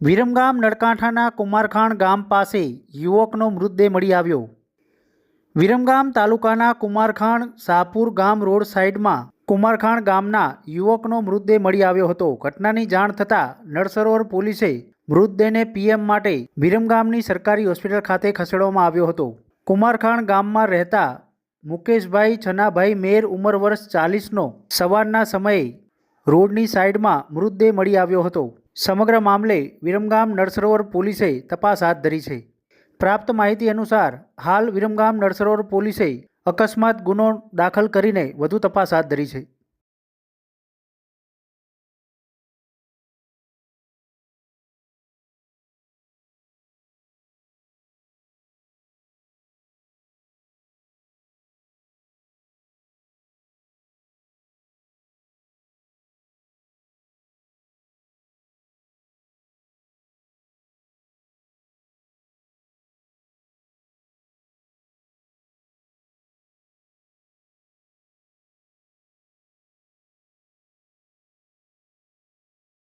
વિરમગામ નળકાંઠાના કુમારખાણ ગામ પાસે યુવકનો મૃતદેહ મળી આવ્યો. વિરમગામ તાલુકાના કુમારખાણ શાહપુર ગામ રોડ સાઈડમાં કુમારખાણ ગામના યુવકનો મૃતદેહ મળી આવ્યો હતો. ઘટનાની જાણ થતાં નળસરોવર પોલીસે મૃતદેહને પીએમ માટે વિરમગામની સરકારી હોસ્પિટલ ખાતે ખસેડવામાં આવ્યો હતો. કુમારખાણ ગામમાં રહેતા મુકેશભાઈ છનાભાઈ મેર ઉંમર વર્ષ ચાલીસનો સવારના સમયે રોડની સાઈડમાં મૃતદેહ મળી આવ્યો હતો. સમગ્ર મામલે વિરમગામ નરસરોવર પોલીસે તપાસ હાથ ધરી છે. પ્રાપ્ત માહિતી અનુસાર, હાલ વિરમગામ નરસરોવર પોલીસે અકસ્માત ગુનો દાખલ કરીને વધુ તપાસ હાથ ધરી છે.